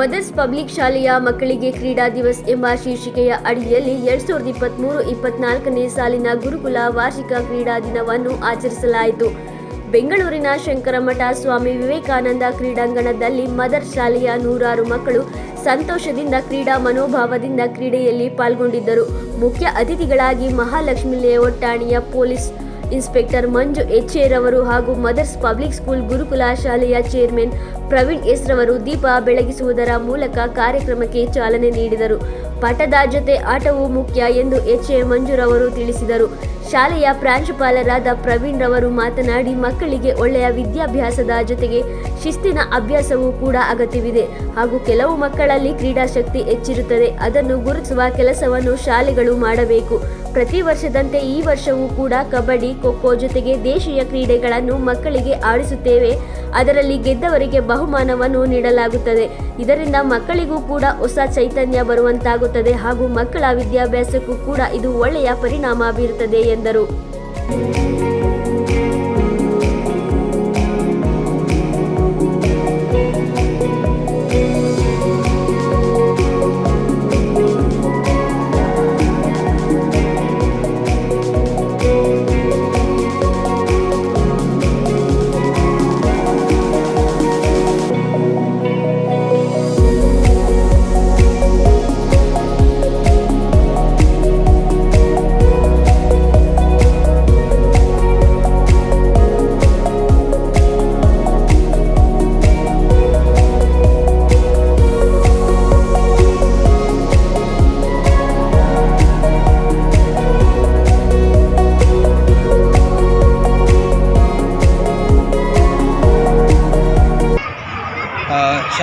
Mother's public ಶಾಲೆಯ ಮಕ್ಕಳಿಗೆ ಕ್ರೀಡಾ ದಿವಸ್ ಎಂಬ ಶೀರ್ಷಿಕೆಯ ಅಡಿಯಲ್ಲಿ ಎರಡ್ ಸಾವಿರದ ಇಪ್ಪತ್ತ್ಮೂರು ಇಪ್ಪತ್ನಾಲ್ಕನೇ ಸಾಲಿನ ಗುರುಕುಲ ವಾರ್ಷಿಕ ಕ್ರೀಡಾ ದಿನವನ್ನು ಆಚರಿಸಲಾಯಿತು. ಬೆಂಗಳೂರಿನ ಶಂಕರಮಠ ಸ್ವಾಮಿ ವಿವೇಕಾನಂದ ಕ್ರೀಡಾಂಗಣದಲ್ಲಿ ಮದರ್ ಶಾಲೆಯ ನೂರಾರು ಮಕ್ಕಳು ಸಂತೋಷದಿಂದ ಕ್ರೀಡಾ ಮನೋಭಾವದಿಂದ ಕ್ರೀಡೆಯಲ್ಲಿ ಪಾಲ್ಗೊಂಡಿದ್ದರು. ಮುಖ್ಯ ಅತಿಥಿಗಳಾಗಿ ಮಹಾಲಕ್ಷ್ಮಿ ಲೇಔಟ್ ಠಾಣೆಯ ಪೊಲೀಸ್ ಇನ್ಸ್ಪೆಕ್ಟರ್ ಮಂಜು ಎಚ್ಚೇರವರು ಹಾಗೂ ಮದರ್ಸ್ ಪಬ್ಲಿಕ್ ಸ್ಕೂಲ್ ಗುರುಕುಲ ಶಾಲೆಯ ಚೇರ್ಮನ್ ಪ್ರವೀಣ್ ಎಸ್ ರವರು ದೀಪ ಬೆಳಗಿಸುವುದರ ಮೂಲಕ ಕಾರ್ಯಕ್ರಮಕ್ಕೆ ಚಾಲನೆ ನೀಡಿದರು. ಪಾಠದ ಜೊತೆ ಆಟವೂ ಮುಖ್ಯ ಎಂದು ಎಚ್ ಎ ಮಂಜುರವರು ತಿಳಿಸಿದರು. ಶಾಲೆಯ ಪ್ರಾಂಶುಪಾಲರಾದ ಪ್ರವೀಣ್ ರವರು ಮಾತನಾಡಿ, ಮಕ್ಕಳಿಗೆ ಒಳ್ಳೆಯ ವಿದ್ಯಾಭ್ಯಾಸದ ಜೊತೆಗೆ ಶಿಸ್ತಿನ ಅಭ್ಯಾಸವೂ ಕೂಡ ಅಗತ್ಯವಿದೆ ಹಾಗೂ ಕೆಲವು ಮಕ್ಕಳಲ್ಲಿ ಕ್ರೀಡಾಶಕ್ತಿ ಹೆಚ್ಚಿರುತ್ತದೆ. ಅದನ್ನು ಗುರುತಿಸುವ ಕೆಲಸವನ್ನು ಶಾಲೆಗಳು ಮಾಡಬೇಕು. ಪ್ರತಿ ವರ್ಷದಂತೆ ಈ ವರ್ಷವೂ ಕೂಡ ಕಬಡ್ಡಿ, ಖೋಖೋ ಜೊತೆಗೆ ದೇಶೀಯ ಕ್ರೀಡೆಗಳನ್ನು ಮಕ್ಕಳಿಗೆ ಆಡಿಸುತ್ತೇವೆ. ಅದರಲ್ಲಿ ಗೆದ್ದವರಿಗೆ ಬಹುಮಾನವನ್ನು ನೀಡಲಾಗುತ್ತದೆ. ಇದರಿಂದ ಮಕ್ಕಳಿಗೂ ಕೂಡ ಹೊಸ ಚೈತನ್ಯ ಬರುವಂತಾಗುತ್ತದೆ ಹಾಗೂ ಮಕ್ಕಳ ವಿದ್ಯಾಭ್ಯಾಸಕ್ಕೂ ಕೂಡ ಇದು ಒಳ್ಳೆಯ ಪರಿಣಾಮ ಬೀರುತ್ತದೆ ಎಂದರು.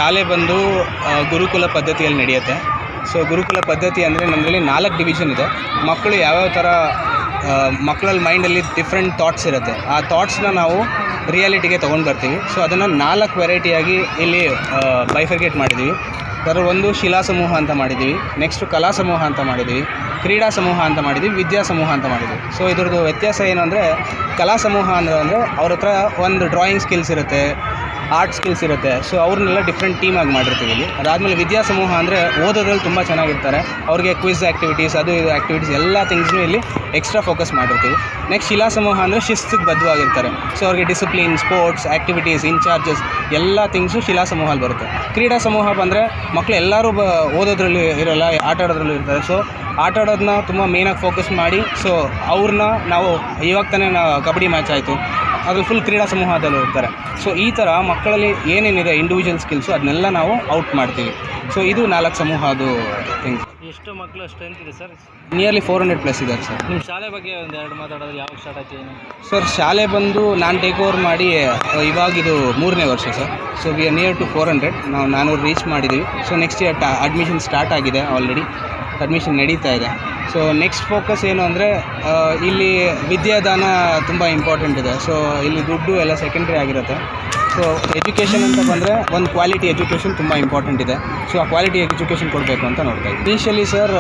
ಶಾಲೆ ಬಂದು ಗುರುಕುಲ ಪದ್ಧತಿಯಲ್ಲಿ ನಡೆಯುತ್ತೆ. ಸೊ ಗುರುಕುಲ ಪದ್ಧತಿ ಅಂದರೆ ನಮ್ಮಲ್ಲಿ ನಾಲ್ಕು ಡಿವಿಷನ್ ಇದೆ. ಮಕ್ಕಳು ಯಾವ್ಯಾವ ಥರ ಮಕ್ಕಳಲ್ಲಿ ಮೈಂಡಲ್ಲಿ ಡಿಫ್ರೆಂಟ್ ಥಾಟ್ಸ್ ಇರುತ್ತೆ. ಆ ಥಾಟ್ಸ್ನ ನಾವು ರಿಯಾಲಿಟಿಗೆ ತೊಗೊಂಡು ಬರ್ತೀವಿ. ಸೊ ಅದನ್ನು ನಾಲ್ಕು ವೆರೈಟಿಯಾಗಿ ಇಲ್ಲಿ ಬೈಫರ್ಗೇಟ್ ಮಾಡಿದ್ದೀವಿ ಅದರ ಒಂದು ಶಿಲಾ ಸಮೂಹ ಅಂತ ಮಾಡಿದ್ದೀವಿ ನೆಕ್ಸ್ಟು ಕಲಾ ಸಮೂಹ ಅಂತ ಮಾಡಿದ್ದೀವಿ ಕ್ರೀಡಾ ಸಮೂಹ ಅಂತ ಮಾಡಿದ್ವಿ. ವಿದ್ಯಾ ಸಮೂಹ ಅಂತ ಮಾಡಿದ್ವಿ. ಸೊ ಇದ್ರದ್ದು ವ್ಯತ್ಯಾಸ ಏನು ಅಂದರೆ, ಕಲಾ ಸಮೂಹ ಅಂದರೆ ಅಂದರೆ ಅವ್ರ ಹತ್ರ ಒಂದು ಡ್ರಾಯಿಂಗ್ ಸ್ಕಿಲ್ಸ್ ಇರುತ್ತೆ. ಆರ್ಟ್ ಸ್ಕಿಲ್ಸ್ ಇರುತ್ತೆ. ಸೊ ಅವ್ರನ್ನೆಲ್ಲ ಡಿಫ್ರೆಂಟ್ ಟೀಮಾಗಿ ಮಾಡಿರ್ತೀವಿ ಇಲ್ಲಿ. ಅದಾದಮೇಲೆ ವಿದ್ಯಾ ಸಮೂಹ ಅಂದರೆ ಓದೋದ್ರಲ್ಲಿ ತುಂಬ ಚೆನ್ನಾಗಿರ್ತಾರೆ. ಅವ್ರಿಗೆ ಕ್ವಿಜ್ ಆ್ಯಕ್ಟಿವಿಟೀಸ್ ಅದು ಇದು ಆ್ಯಕ್ಟಿವಿಟೀಸ್ ಎಲ್ಲ ಥಿಂಗ್ಸ್ನು ಇಲ್ಲಿ ಎಕ್ಸ್ಟ್ರಾ ಫೋಕಸ್ ಮಾಡಿರ್ತೀವಿ. ನೆಕ್ಸ್ಟ್ ಶಿಲಾ ಸಮೂಹ ಅಂದರೆ ಶಿಸ್ತಿಗೆ ಬದ್ಧವಾಗಿರ್ತಾರೆ. ಸೊ ಅವ್ರಿಗೆ discipline sports activities in charges ಎಲ್ಲ ಥಿಂಗ್ಸು ಶಿಲಾ ಸಮೂಹಲ್ಲಿ ಬರುತ್ತೆ. ಕ್ರೀಡಾ ಸಮೂಹ ಬಂದರೆ ಮಕ್ಕಳು ಎಲ್ಲರೂ ಬ ಓದೋದ್ರಲ್ಲಿ ಇರೋಲ್ಲ, ಆಟ ಆಡೋದ್ರಲ್ಲೂ ಇರ್ತಾರೆ. ಸೊ ಆಟ ಆಡೋದನ್ನ ತುಂಬ ಮೇನಾಗಿ ಫೋಕಸ್ ಮಾಡಿ ಸೊ ಅವ್ರನ್ನ ನಾವು ಇವಾಗ ತಾನೇ ಕಬಡ್ಡಿ ಮ್ಯಾಚ್ ಆಯಿತು. ಅದು ಫುಲ್ ಕ್ರೀಡಾ ಸಮೂಹದಲ್ಲಿ ಹೋಗ್ತಾರೆ ಸೊ ಈ ಥರ ಮಕ್ಕಳಲ್ಲಿ ಏನೇನಿದೆ ಇಂಡಿವಿಜುವಲ್ ಸ್ಕಿಲ್ಸು ಅದನ್ನೆಲ್ಲ ನಾವು ಔಟ್ ಮಾಡ್ತೀವಿ. ಸೊ ಇದು ನಾಲ್ಕು ಸಮೂಹ ಅದು ಥಿಂಗ್ಸ್ ಎಷ್ಟು ಮಕ್ಕಳು ಸ್ಟ್ರೆಂತ್ ಇದೆ sir nearly four hundred plus ಇದ್ದಾರೆ ಸರ್ ನಿಮ್ಮ ಶಾಲೆ ಬಗ್ಗೆ ಒಂದು ಎರಡು ಮಾತಾಡೋದು ಯಾವಾಗ ಸ್ಟಾರ್ಟ್ ಆಯ್ತು ಏನು? ಸರ್ ಶಾಲೆ ಬಂದು ನಾನು ಟೇಕ್ ಓವರ್ ಮಾಡಿ ಇವಾಗ ಇದು ಮೂರನೇ ವರ್ಷ sir so we are near to four hundred ನಾವು ನಾನ್ನೂರು ರೀಚ್ ಮಾಡಿದ್ದೀವಿ ಸೊ ನೆಕ್ಸ್ಟ್ ಇಯರ್ ಟ ಅಡ್ಮಿಷನ್ ಸ್ಟಾರ್ಟ್ ಆಗಿದೆ ಆಲ್ರೆಡಿ ಅಡ್ಮಿಷನ್ ನಡೀತಾ ಇದೆ. ಸೊ ನೆಕ್ಸ್ಟ್ ಫೋಕಸ್ ಏನು ಅಂದರೆ ಇಲ್ಲಿ ವಿದ್ಯಾದಾನ ತುಂಬ ಇಂಪಾರ್ಟೆಂಟ್ ಇದೆ. ಸೊ ಇಲ್ಲಿ ದುಡ್ಡು ಎಲ್ಲ ಸೆಕೆಂಡ್ರಿ ಆಗಿರುತ್ತೆ. ಸೊ ಎಜುಕೇಷನ್ ಅಂತ ಬಂದರೆ ಒಂದು ಕ್ವಾಲಿಟಿ ಎಜುಕೇಷನ್ ತುಂಬ ಇಂಪಾರ್ಟೆಂಟ್ ಇದೆ. ಸೊ ಆ ಕ್ವಾಲಿಟಿ ಎಜುಕೇಷನ್ ಕೊಡಬೇಕು ಅಂತ ನೋಡ್ತಾ ಇದ್ದೀನಿ. ಇನಿಷಿಯಲಿ ಸರ್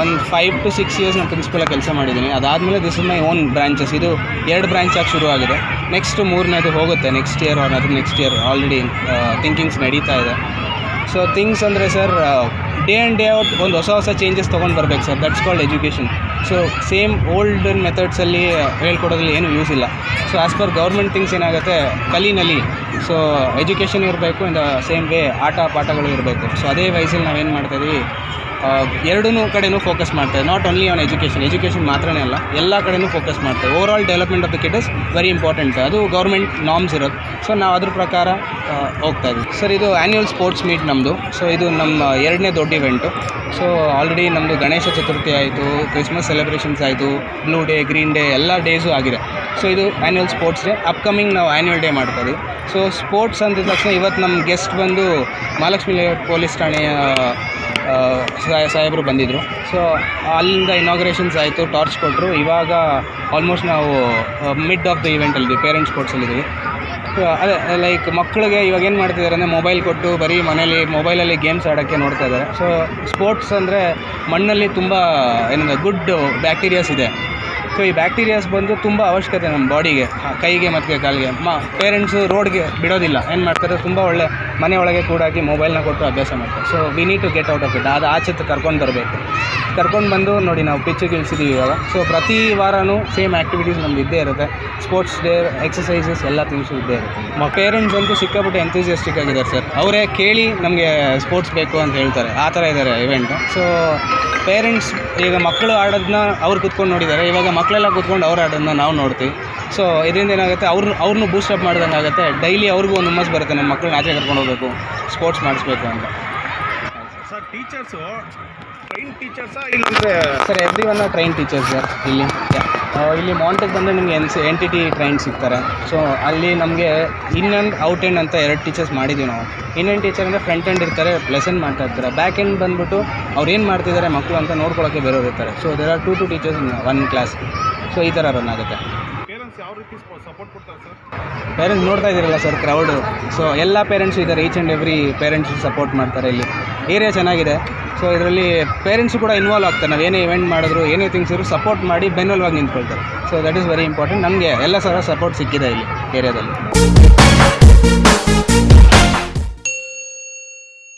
ಒಂದು ಫೈವ್ ಟು ಸಿಕ್ಸ್ ಇಯರ್ಸ್ ನಾನು ಪ್ರಿನ್ಸಿಪಲಾಗಿ ಕೆಲಸ ಮಾಡಿದ್ದೀನಿ. ಅದಾದಮೇಲೆ this is my own branches ಇದು ಎರಡು ಬ್ರಾಂಚಾಗಿ ಶುರು ಆಗಿದೆ. ನೆಕ್ಸ್ಟ್ ಮೂರನೇದು ಹೋಗುತ್ತೆ. ನೆಕ್ಸ್ಟ್ ಇಯರ್ ಅದು ನೆಕ್ಸ್ಟ್ ಇಯರ್ ಆಲ್ರೆಡಿ ಥಿಂಕಿಂಗ್ಸ್ ನಡೀತಾ ಇದೆ. ಸೊ ಥಿಂಗ್ಸ್ ಅಂದರೆ sir day and day out ಒಂದು ಹೊಸ ಹೊಸ ಚೇಂಜಸ್ ತೊಗೊಂಡು ಬರ್ಬೇಕು sir that's called education so same old ಮೆಥಡ್ಸಲ್ಲಿ ಹೇಳ್ಕೊಡೋದ್ರಲ್ಲಿ ಏನೂ ಯೂಸ್ ಇಲ್ಲ. So as per government things ಏನಾಗುತ್ತೆ, ಕಲಿನಲ್ಲಿ ಸೊ ಎಜುಕೇಷನ್ ಇರಬೇಕು ಇನ್ ದ ಸೇಮ್ ವೇ ಆಟ ಪಾಠಗಳು ಇರಬೇಕು. ಸೊ ಅದೇ ವಯಸ್ಸಲ್ಲಿ ನಾವೇನು ಮಾಡ್ತಾಯಿದ್ವಿ ಎರಡೂ ಕಡೆನೂ ಫೋಕಸ್ ಮಾಡ್ತೇವೆ not only on education education ಮಾತ್ರನೇ ಅಲ್ಲ, ಎಲ್ಲ ಕಡೆನೂ ಫೋಕಸ್ ಮಾಡ್ತೇವೆ overall development of the kid is very important ಅದು ಗೌರ್ಮೆಂಟ್ ನಾಮ್ಸ್ ಇರೋದು. ಸೊ ನಾವು ಅದ್ರ ಪ್ರಕಾರ ಹೋಗ್ತಾ ಇದ್ವಿ ಸರ್ ಇದು ಆ್ಯನ್ಯುವಲ್ ಸ್ಪೋರ್ಟ್ಸ್ ಮೀಟ್ ನಮ್ಮದು ಸೊ ಇದು ನಮ್ಮ ಎರಡನೇ ದೊಡ್ಡ ಇವೆಂಟು ಸೊ ಆಲ್ರೆಡಿ ನಮ್ಮದು ಗಣೇಶ ಚತುರ್ಥಿ ಆಯಿತು ಕ್ರಿಸ್ಮಸ್ ಸೆಲೆಬ್ರೇಷನ್ಸ್ ಆಯಿತು ಬ್ಲೂ ಡೇ ಗ್ರೀನ್ ಡೇ ಎಲ್ಲ ಡೇಸು ಆಗಿದೆ. ಸೊ ಇದು ಆ್ಯನ್ಯುವಲ್ ಸ್ಪೋರ್ಟ್ಸ್ ಡೇ ಅಪ್ಕಮಿಂಗ್ ನಾವು ಆ್ಯನ್ಯುವಲ್ ಡೇ ಮಾಡ್ತಾ ಇದ್ವಿ. ಸೊ ಸ್ಪೋರ್ಟ್ಸ್ ಅಂದಿದ ತಕ್ಷಣ ಇವತ್ತು ನಮ್ಮ ಗೆಸ್ಟ್ ಬಂದು ಮಹಾಲಕ್ಷ್ಮಿ ಪೊಲೀಸ್ ಠಾಣೆಯ ಸಾಹೇಬರು ಬಂದಿದ್ದರು ಸೊ ಅಲ್ಲಿಂದ ಇನಾಗ್ರೇಷನ್ಸ್ ಆಯಿತು ಟಾರ್ಚ್ ಕೊಟ್ಟರು ಇವಾಗ ಆಲ್ಮೋಸ್ಟ್ ನಾವು ಮಿಡ್ ಆಫ್ ದ ಇವೆಂಟಲ್ಲಿದ್ದೀವಿ ಪೇರೆಂಟ್ಸ್ ಸ್ಪೋರ್ಟ್ಸಲ್ಲಿದ್ದೀವಿ ಅದೇ ಲೈಕ್ ಮಕ್ಕಳಿಗೆ ಇವಾಗ ಏನು ಮಾಡ್ತಿದ್ದಾರೆ ಅಂದರೆ ಮೊಬೈಲ್ ಕೊಟ್ಟು ಬರೀ ಮನೇಲಿ ಮೊಬೈಲಲ್ಲಿ ಗೇಮ್ಸ್ ಆಡೋಕ್ಕೆ ನೋಡ್ತಾ ಇದ್ದಾರೆ. ಸೊ ಸ್ಪೋರ್ಟ್ಸ್ ಅಂದರೆ ಮಣ್ಣಲ್ಲಿ ತುಂಬ ಏನಂದ್ರೆ ಗುಡ್ ಬ್ಯಾಕ್ಟೀರಿಯಾಸ್ ಇದೆ. ಸೊ ಈ ಬ್ಯಾಕ್ಟೀರಿಯಾಸ್ ಬಂದು ತುಂಬ ಅವಶ್ಯಕತೆ ನಮ್ಮ ಬಾಡಿಗೆ, ಕೈಗೆ ಮತ್ತು ಕಾಲಿಗೆ. ಮ ಪೇರೆಂಟ್ಸು ರೋಡ್ಗೆ ಬಿಡೋದಿಲ್ಲ. ಏನು ಮಾಡ್ತಾರೆ? ತುಂಬ ಒಳ್ಳೆ ಮನೆ ಒಳಗೆ ಕೂಡಾಕಿ ಮೊಬೈಲ್ನ ಕೊಟ್ಟು ಅಭ್ಯಾಸ ಮಾಡ್ತಾರೆ. So we need to get out of it ಅದು ಆಚೆ ಕರ್ಕೊಂಡು ಬರಬೇಕು. ಕರ್ಕೊಂಡು ಬಂದು ನೋಡಿ ನಾವು ಪಿಚ್ಚಿಗೆ ಇಳಿಸಿದ್ದೀವಿ ಇವಾಗ. ಸೊ ಪ್ರತಿ ವಾರನೂ ಸೇಮ್ ಆ್ಯಕ್ಟಿವಿಟೀಸ್ ನಮ್ದು ಇದ್ದೇ ಇರುತ್ತೆ. ಸ್ಪೋರ್ಟ್ಸ್ ಡೇ ಎಕ್ಸಸೈಸಸ್ ಎಲ್ಲ ಥಿಂಗ್ಸು ಇದ್ದೇ ಇರುತ್ತೆ. ಪೇರೆಂಟ್ಸ್ ಅಂತೂ ಸಿಕ್ಕಾಪಟ್ಟೆ ಎಂಥೂಸಿಯಸ್ಟಿಕ್ ಆಗಿದ್ದಾರೆ ಸರ್ ಅವರೇ ಕೇಳಿ ನಮಗೆ ಸ್ಪೋರ್ಟ್ಸ್ ಬೇಕು ಅಂತ ಹೇಳ್ತಾರೆ. ಆ ಥರ ಇದ್ದಾರೆ ಇವೆಂಟು ಸೊ ಪೇರೆಂಟ್ಸ್ ಈಗ ಮಕ್ಕಳು ಆಡೋದನ್ನ ಅವ್ರು ಕುತ್ಕೊಂಡು ನೋಡಿದ್ದಾರೆ. ಇವಾಗ ಮಕ್ಕಳೆಲ್ಲ ಕೂತ್ಕೊಂಡು ಅವ್ರ ಆಡೋದನ್ನ ನಾವು ನೋಡ್ತೀವಿ. ಸೊ ಇದರಿಂದ ಏನಾಗುತ್ತೆ ಅವ್ರನ್ನ ಬೂಸ್ಟ್ ಅಪ್ ಮಾಡ್ದಂಗೆ ಆಗುತ್ತೆ. ಡೈಲಿ ಅವ್ರಿಗೂ ಒಂದು ಹುಮ್ಮಸ್ ಬರುತ್ತೆ ನಮ್ಮ ಮಕ್ಕಳನ್ನ ಆಚೆ ಕರ್ಕೊಂಡು ಹೋಗಬೇಕು ಸ್ಪೋರ್ಟ್ಸ್ ಮಾಡಿಸ್ಬೇಕು ಅಂತ. ಸರ್ ಟೀಚರ್ಸು ಟ್ರೈನ್ ಟೀಚರ್ಸಾ ಇಲ್ಲಾಂದರೆ sir every one train teachers sir ಇಲ್ಲಿ. ಇಲ್ಲಿ ಮಾಂಟೆಗೆ ಬಂದರೆ ನಿಮಗೆ N C N T T train ಸಿಗ್ತಾರೆ. ಸೊ ಅಲ್ಲಿ ನಮಗೆ ಇನ್ ಆ್ಯಂಡ್ ಔಟ್ ಎಂಡ್ ಅಂತ ಎರಡು ಟೀಚರ್ಸ್ ಮಾಡಿದ್ದೀವಿ ನಾವು. ಇನ್ ಎಂಡ್ ಟೀಚರ್ ಅಂದರೆ ಫ್ರಂಟ್ ಎಂಡ್ ಇರ್ತಾರೆ ಲೆಸನ್ ಮಾಡ್ತಾ ಇರ್ತಾರೆ. ಬ್ಯಾಕ್ ಎಂಡ್ ಬಂದ್ಬಿಟ್ಟು ಅವ್ರು ಏನು ಮಾಡ್ತಿದ್ದಾರೆ ಮಕ್ಕಳು ಅಂತ ನೋಡ್ಕೊಳ್ಳೋಕ್ಕೆ ಬೇರೆಯವ್ರು ಇರ್ತಾರೆ. So there are two two teachers one class so ಈ ಥರ ರನ್ ಆಗುತ್ತೆ. ಪೇರೆಂಟ್ಸ್ ಯಾವ ರೀತಿ ಸಪೋರ್ಟ್ ಕೊಡ್ತಾರೆ ಸರ್ ಪೇರೆಂಟ್ಸ್ ನೋಡ್ತಾ ಇದ್ದೀರಲ್ಲ ಸರ್ ಕ್ರೌಡು ಸೊ ಎಲ್ಲ ಪೇರೆಂಟ್ಸು ಇದ್ದಾರೆ each and every parents support ಮಾಡ್ತಾರೆ ಇಲ್ಲಿ. ಏರಿಯಾ ಚೆನ್ನಾಗಿದೆ. ಸೊ ಇದರಲ್ಲಿ ಪೇರೆಂಟ್ಸು ಕೂಡ ಇನ್ವಾಲ್ವ್ ಆಗ್ತಾರೆ. ನಾವು ಏನೇ ಇವೆಂಟ್ ಮಾಡಿದ್ರು, ಏನೇ ಥಿಂಗ್ಸ್ ಇದ್ರು ಸಪೋರ್ಟ್ ಮಾಡಿ ಬೆನ್ನೆಲುವಾಗಿ ನಿಂತ್ಕೊಳ್ತಾರೆ. So that is very important ನಮಗೆ ಎಲ್ಲ ಸಲ ಸಪೋರ್ಟ್ ಸಿಕ್ಕಿದೆ ಇಲ್ಲಿ ಏರಿಯಾದಲ್ಲಿ